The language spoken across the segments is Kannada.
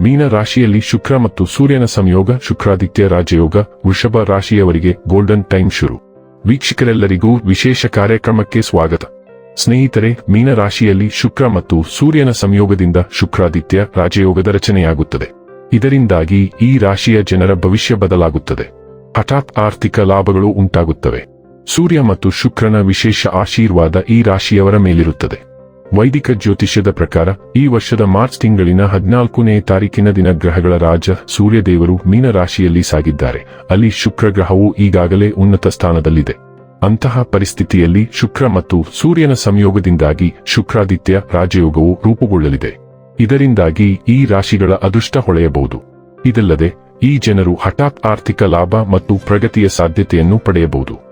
ಮೀನ ರಾಶಿಯಲ್ಲಿ ಶುಕ್ರ ಮತ್ತು ಸೂರ್ಯನ ಸಂಯೋಗ, ಶುಕ್ರಾದಿತ್ಯ ರಾಜಯೋಗ, ವೃಷಭ ರಾಶಿಯವರಿಗೆ ಗೋಲ್ಡನ್ ಟೈಮ್ ಶುರು. ವೀಕ್ಷಕರೆಲ್ಲರಿಗೂ ವಿಶೇಷ ಕಾರ್ಯಕ್ರಮಕ್ಕೆ ಸ್ವಾಗತ. ಸ್ನೇಹಿತರೆ, ಮೀನ ರಾಶಿಯಲ್ಲಿ ಶುಕ್ರ ಮತ್ತು ಸೂರ್ಯನ ಸಂಯೋಗದಿಂದ ಶುಕ್ರಾದಿತ್ಯ ರಾಜಯೋಗದ ರಚನೆಯಾಗುತ್ತದೆ. ಇದರಿಂದಾಗಿ ಈ ರಾಶಿಯ ಜನರ ಭವಿಷ್ಯ ಬದಲಾಗುತ್ತದೆ. ಹಠಾತ್ ಆರ್ಥಿಕ ಲಾಭಗಳು ಉಂಟಾಗುತ್ತವೆ. ಸೂರ್ಯ ಮತ್ತು ಶುಕ್ರನ ವಿಶೇಷ ಆಶೀರ್ವಾದ ಈ ರಾಶಿಯವರ ಮೇಲಿರುತ್ತದೆ. ವೈದಿಕ ಜ್ಯೋತಿಷ್ಯದ ಪ್ರಕಾರ, ಈ ವರ್ಷದ ಮಾರ್ಚ್ ತಿಂಗಳಿನ ಹದಿನಾಲ್ಕನೇ ತಾರೀಕಿನ ದಿನ ಗ್ರಹಗಳ ರಾಜ ಸೂರ್ಯದೇವರು ಮೀನ ರಾಶಿಯಲ್ಲಿ ಸಾಗಿದ್ದಾರೆ. ಅಲ್ಲಿ ಶುಕ್ರ ಗ್ರಹವು ಈಗಾಗಲೇ ಉನ್ನತ ಸ್ಥಾನದಲ್ಲಿದೆ. ಅಂತಹ ಪರಿಸ್ಥಿತಿಯಲ್ಲಿ ಶುಕ್ರ ಮತ್ತು ಸೂರ್ಯನ ಸಂಯೋಗದಿಂದಾಗಿ ಶುಕ್ರಾದಿತ್ಯ ರಾಜಯೋಗವು ರೂಪುಗೊಳ್ಳಲಿದೆ. ಇದರಿಂದಾಗಿ ಈ ರಾಶಿಗಳ ಅದೃಷ್ಟ ಹೊಳೆಯಬಹುದು. ಇದಲ್ಲದೆ, ಈ ಜನರು ಹಠಾತ್ ಆರ್ಥಿಕ ಲಾಭ ಮತ್ತು ಪ್ರಗತಿಯ ಸಾಧ್ಯತೆಯನ್ನು ಪಡೆಯಬಹುದು.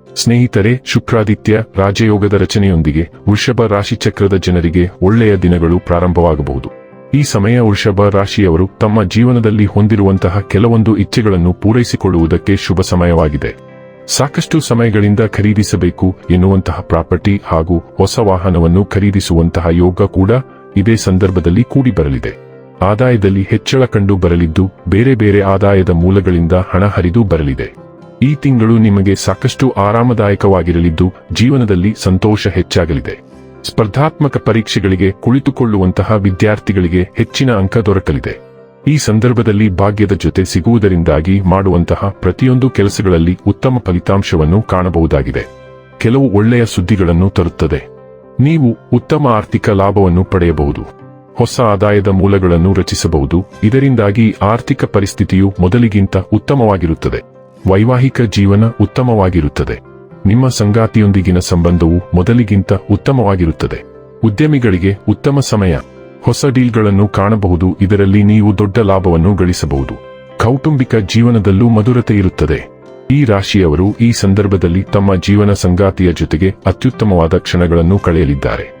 ಸ್ನೇಹಿತರೆ, ಶುಕ್ರಾದಿತ್ಯ ರಾಜಯೋಗದ ರಚನೆಯೊಂದಿಗೆ ವೃಷಭ ರಾಶಿ ಚಕ್ರದ ಜನರಿಗೆ ಒಳ್ಳೆಯ ದಿನಗಳು ಪ್ರಾರಂಭವಾಗಬಹುದು. ಈ ಸಮಯ ವೃಷಭ ರಾಶಿಯವರು ತಮ್ಮ ಜೀವನದಲ್ಲಿ ಹೊಂದಿರುವಂತಹ ಕೆಲವೊಂದು ಇಚ್ಛೆಗಳನ್ನು ಪೂರೈಸಿಕೊಳ್ಳುವುದಕ್ಕೆ ಶುಭ ಸಮಯವಾಗಿದೆ. ಸಾಕಷ್ಟು ಸಮಯಗಳಿಂದ ಖರೀದಿಸಬೇಕು ಎನ್ನುವಂತಹ ಪ್ರಾಪರ್ಟಿ ಹಾಗೂ ಹೊಸ ವಾಹನವನ್ನು ಖರೀದಿಸುವಂತಹ ಯೋಗ ಕೂಡ ಇದೇ ಸಂದರ್ಭದಲ್ಲಿ ಕೂಡಿ ಬರಲಿದೆ ಆದಾಯದಲ್ಲಿ ಹೆಚ್ಚಳ ಕಂಡು ಬರಲಿದ್ದು, ಬೇರೆ ಬೇರೆ ಆದಾಯದ ಮೂಲಗಳಿಂದ ಹಣ ಹರಿದು ಬರಲಿದೆ. ಈ ತಿಂಗಳು ನಿಮಗೆ ಸಾಕಷ್ಟು ಆರಾಮದಾಯಕವಾಗಿರಲಿದ್ದು, ಜೀವನದಲ್ಲಿ ಸಂತೋಷ ಹೆಚ್ಚಾಗಲಿದೆ. ಸ್ಪರ್ಧಾತ್ಮಕ ಪರೀಕ್ಷೆಗಳಿಗೆ ಕುಳಿತುಕೊಳ್ಳುವಂತಹ ವಿದ್ಯಾರ್ಥಿಗಳಿಗೆ ಹೆಚ್ಚಿನ ಅಂಕ ದೊರಕಲಿದೆ. ಈ ಸಂದರ್ಭದಲ್ಲಿ ಭಾಗ್ಯದ ಜೊತೆ ಸಿಗುವುದರಿಂದಾಗಿ ಮಾಡುವಂತಹ ಪ್ರತಿಯೊಂದು ಕೆಲಸಗಳಲ್ಲಿ ಉತ್ತಮ ಫಲಿತಾಂಶವನ್ನು ಕಾಣಬಹುದಾಗಿದೆ. ಕೆಲವು ಒಳ್ಳೆಯ ಸುದ್ದಿಗಳನ್ನು ತರುತ್ತದೆ. ನೀವು ಉತ್ತಮ ಆರ್ಥಿಕ ಲಾಭವನ್ನು ಪಡೆಯಬಹುದು. ಹೊಸ ಆದಾಯದ ಮೂಲಗಳನ್ನು ರಚಿಸಬಹುದು. ಇದರಿಂದಾಗಿ ಆರ್ಥಿಕ ಪರಿಸ್ಥಿತಿಯು ಮೊದಲಿಗಿಂತ ಉತ್ತಮವಾಗಿರುತ್ತದೆ. ವೈವಾಹಿಕ ಜೀವನ ಉತ್ತಮವಾಗಿರುತ್ತದೆ. ನಿಮ್ಮ ಸಂಗಾತಿಯೊಂದಿಗಿನ ಸಂಬಂಧವು ಮೊದಲಿಗಿಂತ ಉತ್ತಮವಾಗಿರುತ್ತದೆ. ಉದ್ಯಮಿಗಳಿಗೆ ಉತ್ತಮ ಸಮಯ. ಹೊಸ ಡೀಲ್ಗಳನ್ನು ಕಾಣಬಹುದು, ಇದರಲ್ಲಿ ನೀವು ದೊಡ್ಡ ಲಾಭವನ್ನು ಗಳಿಸಬಹುದು. ಕೌಟುಂಬಿಕ ಜೀವನದಲ್ಲೂ ಮಧುರತೆ ಇರುತ್ತದೆ. ಈ ರಾಶಿಯವರು ಈ ಸಂದರ್ಭದಲ್ಲಿ ತಮ್ಮ ಜೀವನ ಸಂಗಾತಿಯ ಜೊತೆಗೆ ಅತ್ಯುತ್ತಮವಾದ ಕ್ಷಣಗಳನ್ನು ಕಳೆಯಲಿದ್ದಾರೆ.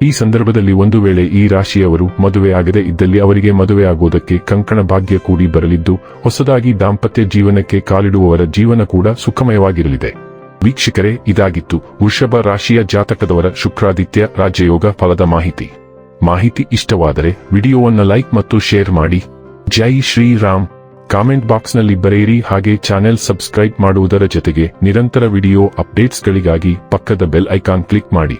ಈ ಸಂದರ್ಭದಲ್ಲಿ ಒಂದು ವೇಳೆ ಈ ರಾಶಿಯವರು ಮದುವೆಯಾಗದೇ ಇದ್ದಲ್ಲಿ ಅವರಿಗೆ ಮದುವೆ ಆಗುವುದಕ್ಕೆ ಕಂಕಣ ಭಾಗ್ಯ ಕೂಡಿ ಬರಲಿದ್ದು, ಹೊಸದಾಗಿ ದಾಂಪತ್ಯ ಜೀವನಕ್ಕೆ ಕಾಲಿಡುವವರ ಜೀವನ ಕೂಡ ಸುಖಮಯವಾಗಿರಲಿದೆ. ವೀಕ್ಷಕರೇ, ಇದಾಗಿತ್ತು ವೃಷಭ ರಾಶಿಯ ಜಾತಕದವರ ಶುಕ್ರಾದಿತ್ಯ ರಾಜ್ಯಯೋಗ ಫಲದ ಮಾಹಿತಿ. ಮಾಹಿತಿ ಇಷ್ಟವಾದರೆ ವಿಡಿಯೋವನ್ನು ಲೈಕ್ ಮತ್ತು ಶೇರ್ ಮಾಡಿ. ಜೈ ಶ್ರೀರಾಮ್. ಕಾಮೆಂಟ್ ಬಾಕ್ಸ್ನಲ್ಲಿ ಬರೆಯಿರಿ ಹಾಗೆ ಚಾನೆಲ್ ಸಬ್ಸ್ಕ್ರೈಬ್ ಮಾಡುವುದರ ಜೊತೆಗೆ ನಿರಂತರ ವಿಡಿಯೋ ಅಪ್ಡೇಟ್ಸ್ಗಳಿಗಾಗಿ ಪಕ್ಕದ ಬೆಲ್ ಐಕಾನ್ ಕ್ಲಿಕ್ ಮಾಡಿ.